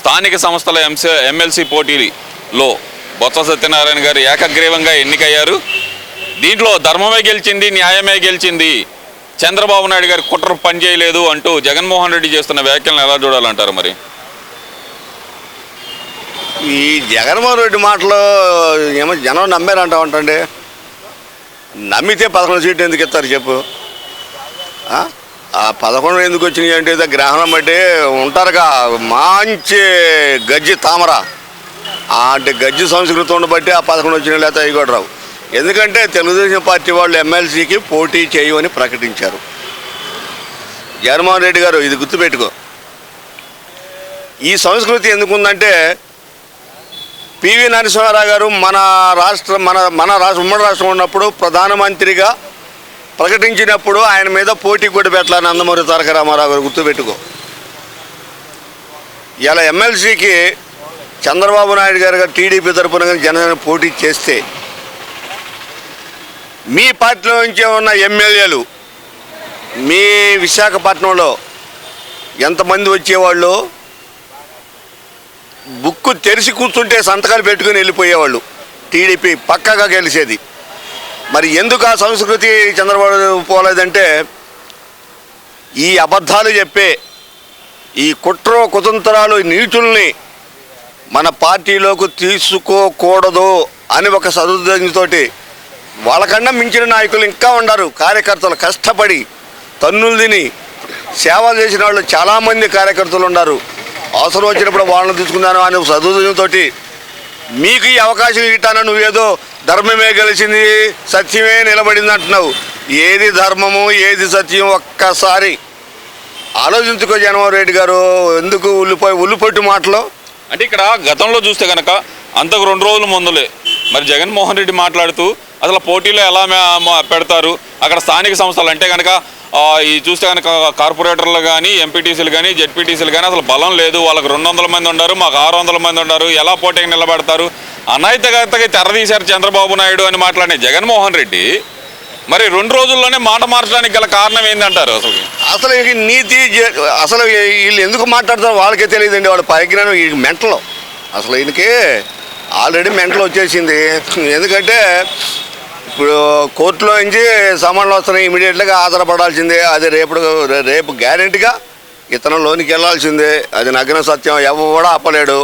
స్థానిక సంస్థల MC MLC పోటీలో బొత్స సత్యనారాయణ గారు ఏకగ్రీవంగా ఎన్నికయ్యారు. దీంట్లో ధర్మమే గెలిచింది న్యాయమే గెలిచింది. చంద్రబాబు నాయుడు గారి కుట్ర పనిచేయలేదు అంటూ జగన్మోహన్ రెడ్డి చేస్తున్న వ్యాఖ్యలను ఎలా చూడాలంటారు మరి? ఈ జగన్మోహన్ రెడ్డి మాటలు ఏమో జనం నమ్మారంటా ఉంటండి. నమ్మితే పదకొండు సీట్లు ఎందుకు ఇస్తారు చెప్పు? ఆ? పదకొండు ఎందుకు వచ్చినాయి అంటే గ్రహణం అంటే ఉంటారుగా మంచి గజ్జి తామర. అంటే గజ్జి సంస్కృతి ఉండబట్టి ఆ పదకొండు వచ్చిన లేకపోతే అవి కూడా రావు. ఎందుకంటే తెలుగుదేశం పార్టీ వాళ్ళు ఎమ్మెల్సీకి పోటీ చేయమని ప్రకటించారు. జగన్మోహన్ రెడ్డి గారు ఇది గుర్తుపెట్టుకో. ఈ సంస్కృతి ఎందుకుందంటే పివి నరసింహారావు గారు మన రాష్ట్ర మన మన రాష్ట్ర ఉమ్మడి రాష్ట్రం ఉన్నప్పుడు ప్రధానమంత్రిగా ప్రకటించినప్పుడు ఆయన మీద పోటీ కూడా పెట్టాలని నందమూరి తారక రామారావు గారు గుర్తుపెట్టుకో. ఇలా ఎమ్మెల్సీకి చంద్రబాబు నాయుడు గారు టీడీపీ తరఫున కానీ జనసేన పోటీ చేస్తే మీ పార్టీలో నుంచి ఉన్న ఎమ్మెల్యేలు మీ విశాఖపట్నంలో ఎంతమంది వచ్చేవాళ్ళు? బుక్కు తెరిచి కూర్చుంటే సంతకాలు పెట్టుకుని వెళ్ళిపోయేవాళ్ళు. టీడీపీ పక్కగా గెలిచేది. మరి ఎందుకు ఆ సంస్కృతి చంద్రబాబు పోలేదంటే ఈ అబద్ధాలు చెప్పే ఈ కుట్ర కుతంత్రాలు నీచుల్ని మన పార్టీలోకి తీసుకోకూడదు అని ఒక సదుద్దేశంతోటి వాళ్ళకన్నా మించిన నాయకులు ఇంకా ఉన్నారు. కార్యకర్తలు కష్టపడి తన్నులు తిని సేవ చేసిన వాళ్ళు చాలామంది కార్యకర్తలు ఉన్నారు. అవసరం వచ్చినప్పుడు వాళ్ళని తీసుకున్నాను అనే సదుద్దేశంతో మీకు ఈ అవకాశం ఇటాన నువ్వేదో ధర్మమే గెలిచింది సత్యమే నిలబడింది అంటున్నావు. ఏది ధర్మము ఏది సత్యం ఒక్కసారి ఆలోచించుకో జగన్మోహన్ రెడ్డి గారు ఎందుకు ఉల్లిపోయి ఉల్లిపొట్టు మాటలు? అంటే ఇక్కడ గతంలో చూస్తే కనుక అంతకు రెండు రోజుల ముందులే. మరి జగన్మోహన్ రెడ్డి మాట్లాడుతూ అసలు పోటీలో ఎలా మే- పెడతారు అక్కడ స్థానిక సంస్థలు అంటే కనుక ఈ చూస్తే కనుక కార్పొరేటర్లు కానీ ఎంపీటీసీలు కానీ జెడ్పీటీసీలు కానీ అసలు బలం లేదు. వాళ్ళకి రెండు వందల మంది ఉన్నారు మాకు ఆరు వందల మంది ఉన్నారు. ఎలా పోటీకి నిలబెడతారు? అనైతికతకి తెరదీశారు చంద్రబాబు నాయుడు అని మాట్లాడిన జగన్మోహన్ రెడ్డి మరి రెండు రోజుల్లోనే మాట మార్చడానికి గల కారణం ఏంటంటారు అసలు? అసలు ఈ నీతి జ- అసలు వీళ్ళు ఎందుకు మాట్లాడతారో వాళ్ళకే తెలియదండి. వాళ్ళ పరిజ్ఞానం ఈ మెంటలో. అసలు ఈయనకి ఆల్రెడీ మెంటలు వచ్చేసింది. ఎందుకంటే ఇప్పుడు కోర్టులో నుంచి సమన్లు వస్తున్నాయి ఇమీడియట్గా ఆధారపడాల్సిందే అది రేపు రేపు గ్యారెంటీగా ఇతను లోనికి వెళ్ళాల్సిందే. అది నగ్న సత్యం ఎవరు కూడా ఆపలేడు.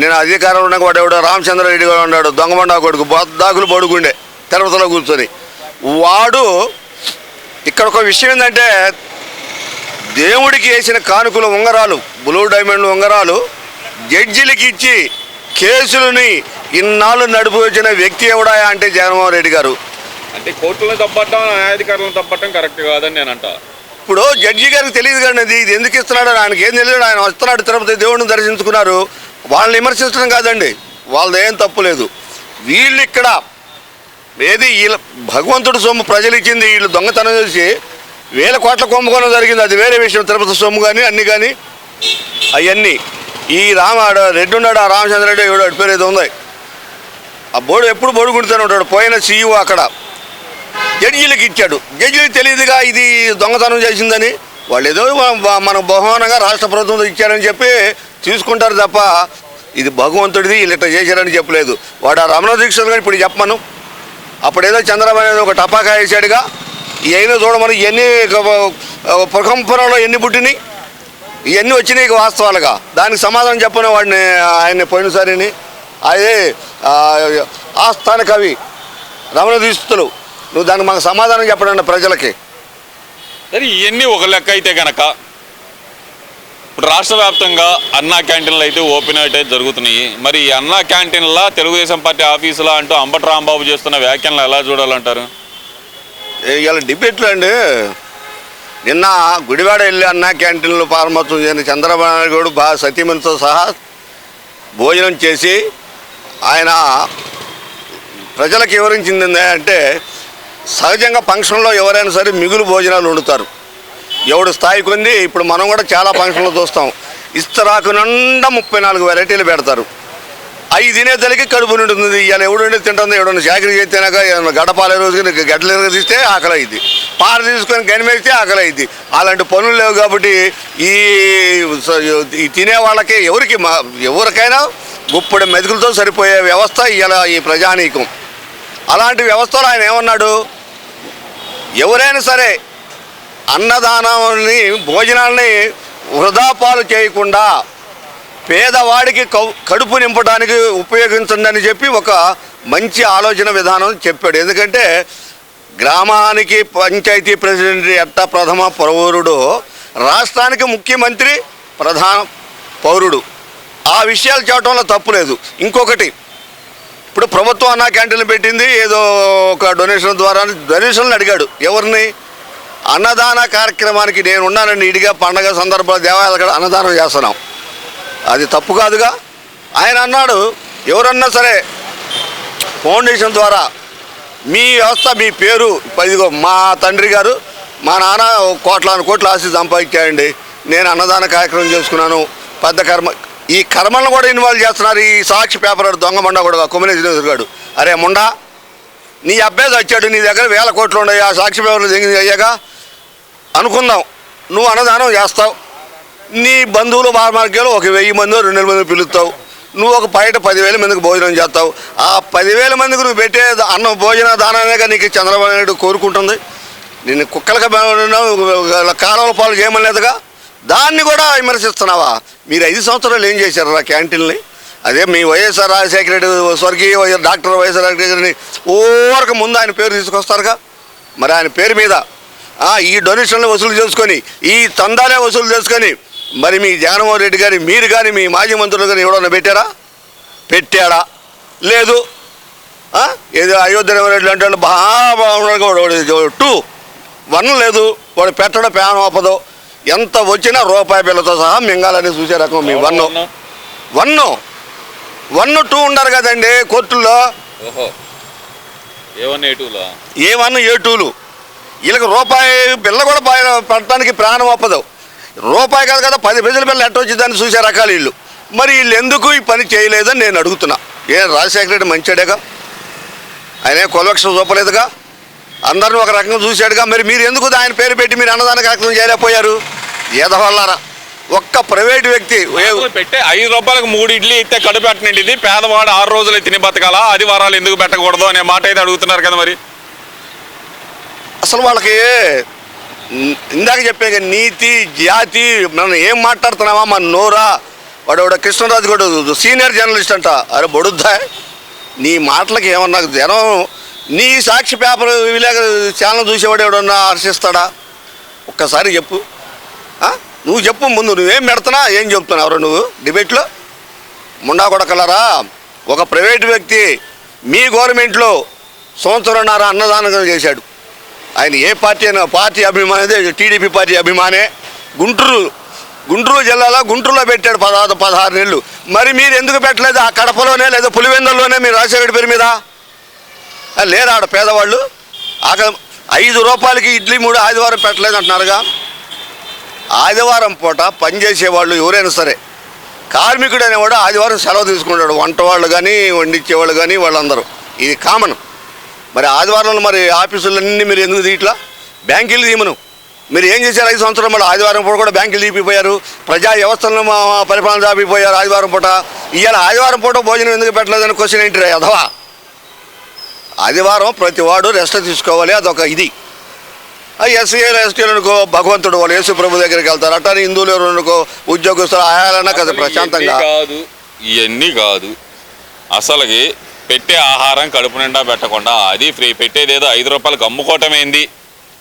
నేను అధికారంలో ఉన్న వాడు ఎవడో రామచంద్రారెడ్డి కూడా ఉన్నాడు దొంగబండా కొడుకు బొద్దాకులు పడుకుండే తిరుపతిలో కూర్చొని. వాడు ఇక్కడ ఒక విషయం ఏంటంటే దేవుడికి వేసిన కానుకల ఉంగరాలు బ్లూ డైమండ్ ఉంగరాలు జడ్జిలకి ఇచ్చి కేసులని ఇన్నాళ్ళు నడుపు వచ్చిన వ్యక్తి ఎవడా అంటే జగన్మోహన్ రెడ్డి గారు? అంటే కోర్టులను తప్పట్టం న్యాయాధికారులను తప్పట్టం కరెక్ట్ కాదని నేను అంటా. ఇప్పుడు జడ్జి గారికి తెలియదు కానీ ఇది ఎందుకు ఇస్తున్నాడు? ఆయనకి ఏం తెలియదు. ఆయన వస్తున్నాడు తిరుపతి దేవుడిని దర్శించుకున్నారు. వాళ్ళని విమర్శించడం కాదండి. వాళ్ళది ఏం తప్పు లేదు. వీళ్ళు ఇక్కడ ఏది వీళ్ళ భగవంతుడు సొమ్ము ప్రజలు ఇచ్చింది వీళ్ళు దొంగతనం చేసి వేల కోట్ల కుంభకోణం జరిగింది. అది వేరే విషయం. తిరుపతి సొమ్ము కానీ అన్ని కానీ అవన్నీ. ఈ రామ రెడ్డి ఉన్నాడు ఆ రామచంద్ర రెడ్డి ఎవడో వాడి పేరు ఏదో ఉంది. ఆ బోర్డు ఎప్పుడు బోర్డు కుడుతూనే ఉంటాడు. పోయిన సీఈఓ అక్కడ. జడ్జీలకు ఇచ్చాడు. జడ్జీలకు తెలియదుగా ఇది దొంగతనం చేసిందని. వాళ్ళు ఏదో మన- బహుమానంగా రాష్ట్ర ప్రభుత్వం ఇచ్చారని చెప్పి తీసుకుంటారు తప్ప ఇది భగవంతుడిది వీళ్ళు చేశారని చెప్పలేదు. వాడు ఆ రమణ దీక్షలు కానీ ఇప్పుడు చెప్పమను. అప్పుడేదో చంద్రబాబు అనేది ఒక టపాకా వేసాడుగా ఇవన్నీ చూడమని ఎన్ని ప్రకంపనలో ఎన్ని పుట్టినాయి ఇవన్నీ వచ్చినాయి వాస్తవాలుగా. దానికి సమాధానం చెప్పను వాడిని ఆయన పోయినసారిని. అదే ఆ, ఆస్థాన కవి రమణ దీక్షితులు నువ్వు దానికి మాకు సమాధానం చెప్పడండి ప్రజలకి. సరే ఇవన్నీ ఒక లెక్క అయితే గనక ఇప్పుడు రాష్ట్ర వ్యాప్తంగా అన్నా క్యాంటీన్లు అయితే ఓపెన్ అయితే జరుగుతున్నాయి. మరి ఈ అన్నా క్యాంటీన్లా తెలుగుదేశం పార్టీ ఆఫీసులా అంటూ అంబటి రాంబాబు చేస్తున్న వ్యాఖ్యలను ఎలా చూడాలంటారు? ఇవాళ డిబేట్లు అండి నిన్న గుడివాడ వెళ్ళి అన్న క్యాంటీన్లో ప్రారంభోత్సవం చేసిన చంద్రబాబు నాయుడు గారు బాగా సతీమణితో సహా భోజనం చేసి ఆయన ప్రజలకు వివరించింది అంటే సహజంగా ఫంక్షన్లో ఎవరైనా సరే మిగులు భోజనాలు వండుతారు. ఎవడు స్థాయికి ఉంది ఇప్పుడు మనం కూడా చాలా ఫంక్షన్లు చూస్తాం. ఇస్తరాకు నిండా ముప్పై నాలుగు వెరైటీలు పెడతారు. అవి తినేదానికి కడుపు నిండుతుంది. ఇవాళ ఎవడు తింటుంది ఎవడన్నా చాకరీ చేస్తేనాక ఏమన్నా గడపాలే రోజుకి గడ్డలు తీస్తే ఆకలి అయింది పార తీసుకొని గనిమేస్తే ఆకలి అయింది అలాంటి పనులు లేవు కాబట్టి ఈ ఈ తినే వాళ్ళకి ఎవరికి మా ఎవరికైనా గుప్పడి మెతుకులతో సరిపోయే వ్యవస్థ ఇలా ఈ ప్రజానీకం. అలాంటి వ్యవస్థలో ఆయన ఏమన్నాడు? ఎవరైనా సరే అన్నదానాన్ని భోజనాల్ని వృధాపాలు చేయకుండా పేదవాడికి కడుపు నింపడానికి ఉపయోగించండి అని చెప్పి ఒక మంచి ఆలోచన విధానం చెప్పాడు. ఎందుకంటే గ్రామానికి పంచాయతీ ప్రెసిడెంట్ ఎట్ట ప్రథమ పౌరుడు రాష్ట్రానికి ముఖ్యమంత్రి ప్రధాన పౌరుడు. ఆ విషయాలు చెప్పడంలో తప్పులేదు ఇంకొకటి ఇప్పుడు ప్రభుత్వం అన్నా క్యాంటీన్లు పెట్టింది ఏదో ఒక డొనేషన్ ద్వారా డొనేషన్లు అడిగాడు. ఎవరిని? అన్నదాన కార్యక్రమానికి నేను ఉన్నానండి ఇడిగా పండగ సందర్భాలు దేవాలయాలు కూడా అన్నదానం చేస్తున్నాం. అది తప్పు కాదుగా? ఆయన అన్నాడు ఎవరన్నా సరే ఫౌండేషన్ ద్వారా మీ వ్యవస్థ మీ పేరు ఇదిగో మా తండ్రి గారు మా నాన్న కోట్లాను కోట్ల ఆస్తి సంపాదించాయండి నేను అన్నదాన కార్యక్రమం చేసుకున్నాను పెద్ద కర్మ ఈ కర్మలను కూడా ఇన్వాల్వ్ చేస్తున్నారు. ఈ సాక్షి పేపర్ దొంగ మొండ కూడా కొమ్మినేసి గాడు అరే ముండా నీ అబ్బాయి వచ్చాడు నీ దగ్గర వేల కోట్లు ఉన్నాయి. ఆ సాక్షి పేపర్లు దిగి అయ్యాక అనుకుందాం. నువ్వు అన్నదానం చేస్తావు. నీ బంధువులు మార్మార్గాలు ఒక వెయ్యి మంది రెండు వేల మంది పిలుస్తావు. నువ్వు ఒక బయట పదివేల మందికి భోజనం చేస్తావు. ఆ పదివేల మందికి నువ్వు పెట్టే అన్న భోజన దానానేగా నీకు చంద్రబాబు నాయుడు కోరుకుంటుంది. నేను కుక్కలకి కాలువల పాలు చేయమని లేదుగా దాన్ని కూడా విమర్శిస్తున్నావా మీరు ఐదు సంవత్సరాలు ఏం చేశారు ఆ క్యాంటీన్ని అదే మీ వైఎస్ఆర్ రాజశేఖర రెడ్డి స్వర్గీయ వైఎస్ డాక్టర్ వైఎస్ఆర్ రాజశేఖరని ఓరకు ముందు ఆయన పేరు తీసుకొస్తారుగా మరి ఆయన పేరు మీద ఈ డొనేషన్లు వసూలు చేసుకొని ఈ తందాలే వసూలు చేసుకొని మరి మీ జగన్మోహన్ రెడ్డి గారి మీరు కానీ మీ మాజీ మంత్రులు కానీ ఎవడన్నా పెట్టారా పెట్టాడా లేదు ఏదో అయోధ్య రెడ్డి అంటే వాళ్ళు బాగా బాగున్నాడు వాడు టూ వన్ లేదు వాడు పెట్టడం ప్యాన్ ఆపదు ఎంత వచ్చినా రూపాయి బిల్లతో సహా మింగాలని చూసే రకం మీ వన్ వన్ వన్ టూ ఉండరు కదండి కోర్టుల్లో. ఏ వన్ ఏ టూలు వీళ్ళకి రూపాయి బిల్ల కూడా బాగా పెట్టడానికి ప్రాణం ఒప్పదు. రూపాయి కాదు కదా పది పైసల బిల్ల ఎట్ట వచ్చిందని చూసే రకాలు వీళ్ళు. మరి వీళ్ళు ఎందుకు ఈ పని చేయలేదని నేను అడుగుతున్నా. ఏ రాజశేఖర రెడ్డి మంచాడేగా? ఆయన కొలవక్ష చూపలేదుగా? అందరిని ఒక రకంగా చూశాడుగా. మరి మీరు ఎందుకు ఆయన పేరు పెట్టి మీరు అన్నదాన కార్యక్రమం చేయలేకపోయారు? ఏదవల్లారా ఒక్క ప్రైవేట్ వ్యక్తి పెట్టే ఐదు రూపాయలకు మూడు ఇడ్లీ ఇస్తే కడుపు పెట్టింది పేదవాడు ఆరు రోజులు తిని బతకాలా? ఆదివారాలు ఎందుకు పెట్టకూడదు అనే మాట అయితే అడుగుతున్నారు కదా మరి. అసలు వాళ్ళకి ఇందాక చెప్పే నీతి జాతి మనం ఏం మాట్లాడుతున్నావా మన నోరా. వాడు వాడు కృష్ణరాజు కూడా సీనియర్ జర్నలిస్ట్ అంట. అరే బొడుద్దా? నీ మాటలకి ఏమన్నా జనం నీ సాక్షి పేపర్ విలేక ఛానల్ చూసేవాడు ఎవడన్నా హర్షిస్తాడా? ఒక్కసారి చెప్పు? నువ్వు చెప్పు ముందు నువ్వేం పెడుతున్నా ఏం చెప్తున్నావు నువ్వు? డిబేట్లో? ముండా కొడకలరా? ఒక ప్రైవేట్ వ్యక్తి మీ గవర్నమెంట్లో సంవత్సరంన్నర అన్నదానం చేశాడు. ఆయన ఏ పార్టీ అయినా పార్టీ అభిమానే టీడీపీ పార్టీ అభిమానే. గుంటూరు గుంటూరు జిల్లాలో గుంటూరులో పెట్టాడు పదహారు పదహారు నెలలు. మరి మీరు ఎందుకు పెట్టలేదు? ఆ కడపలోనే లేదా పులివెందుల్లోనే మీరు రాజశేఖర పేరు మీద? ఆ, లేరా ఆడ పేదవాళ్ళు? ఆక ఐదు రూపాయలకి ఇడ్లీ మూడు ఆదివారం పెట్టలేదు అంటున్నారుగా ఆదివారం పూట పనిచేసేవాళ్ళు ఎవరైనా సరే కార్మికుడు అనేవాడు ఆదివారం సెలవు తీసుకుంటాడు. వంట వాళ్ళు కానీ వండించేవాళ్ళు కానీ వాళ్ళందరూ. ఇది కామన్ మరి ఆదివారంలో మరి ఆఫీసులన్నీ మీరు ఎందుకు తీయట్లా? బ్యాంకులు తీయమను. మీరు ఏం చేశారు ఐదు సంవత్సరం మళ్ళీ ఆదివారం పూట కూడా బ్యాంకులు తీపిపోయారు. ప్రజా వ్యవస్థలను మా పరిపాలన చాపిపోయారు ఆదివారం పూట. ఇవాళ ఆదివారం పూట భోజనం ఎందుకు పెట్టలేదని క్వశ్చన్ ఏంటి అధవా ఆదివారం ప్రతి వాడు రెస్ట్ తీసుకోవాలి. అదొక ఇది. ఎస్సీ ఎస్టీలు అనుకో భగవంతుడు వాళ్ళు యేసు ప్రభు దగ్గరికి వెళ్తారు. అట్లా హిందువులు ఎవరు అనుకో ఉద్యోగస్తులు ఆయాలన్నా కదా ప్రశాంతంగా. కాదు ఇవన్నీ కాదు. అసలుకి పెట్టే ఆహారం కడుపు నిండా పెట్టకుండా అది ఫ్రీ పెట్టేది ఏదో ఐదు రూపాయలకు అమ్ముకోవటం ఏంది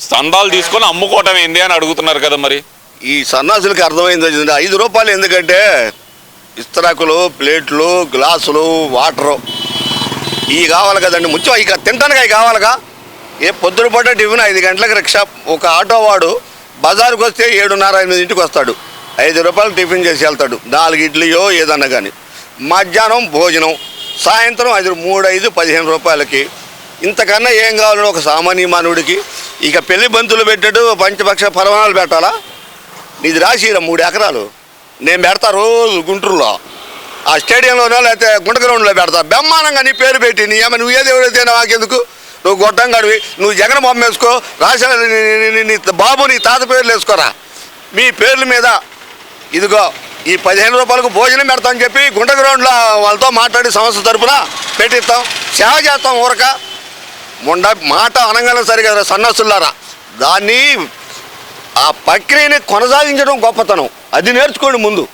స్తందాలు తీసుకొని అమ్ముకోవటం ఏంది అని అడుగుతున్నారు కదా మరి. ఈ సన్నాసులకి అర్థమైంది ఐదు రూపాయలు ఎందుకంటే ఇస్తరాకులు ప్లేట్లు గ్లాసులు వాటరు. ఇవి కావాలి కదండి. ముత్యం ఇక తినడానికి అవి కావాలిగా? ఏ పొద్దునపూట టిఫిన్ ఐదు గంటలకు రిక్షా. ఒక ఆటో వాడు బజార్కి వస్తే ఏడున్నర ఎనిమిది ఇంటికి వస్తాడు. ఐదు రూపాయలు టిఫిన్ చేసి వెళ్తాడు. నాలుగు ఇడ్లీయో ఏదన్నా కానీ మధ్యాహ్నం భోజనం సాయంత్రం ఐదు మూడు ఐదు పదిహేను రూపాయలకి. ఇంతకన్నా ఏం కావాలని ఒక సామాన్య మానవుడికి? ఇక పెళ్ళి బంతులు పెట్టాడు పంచపక్ష పరమాణాలు పెట్టాలా? నీది రాసిరా మూడు ఎకరాలు. నేను పెడతా రోజు గుంటూరులో. ఆ స్టేడియంలోనో లేకపోతే గుంట గ్రౌండ్లో పెడతా. బ్రహ్మాండంగా నీ పేరు పెట్టి నీ ఏమైనా నువ్వు ఏది నాకెందుకు? నువ్వు గొడ్డం గడివి నువ్వు జగన్ బొమ్మ వేసుకో రాజశేఖర నీ బాబు నీ తాత పేర్లు వేసుకోరా. మీ పేర్ల మీద ఇదిగో ఈ పదిహేను రూపాయలకు భోజనం పెడతామని చెప్పి గుంట గ్రౌండ్లో వాళ్ళతో మాట్లాడి సంస్థ తరపున పెట్టిస్తాం. సేవ చేస్తాం ఊరక. ముండ మాట అనగానే సరిగా సన్నసులారా దాన్ని ఆ ప్రక్రియని కొనసాగించడం గొప్పతనం. అది నేర్చుకోండి ముందు.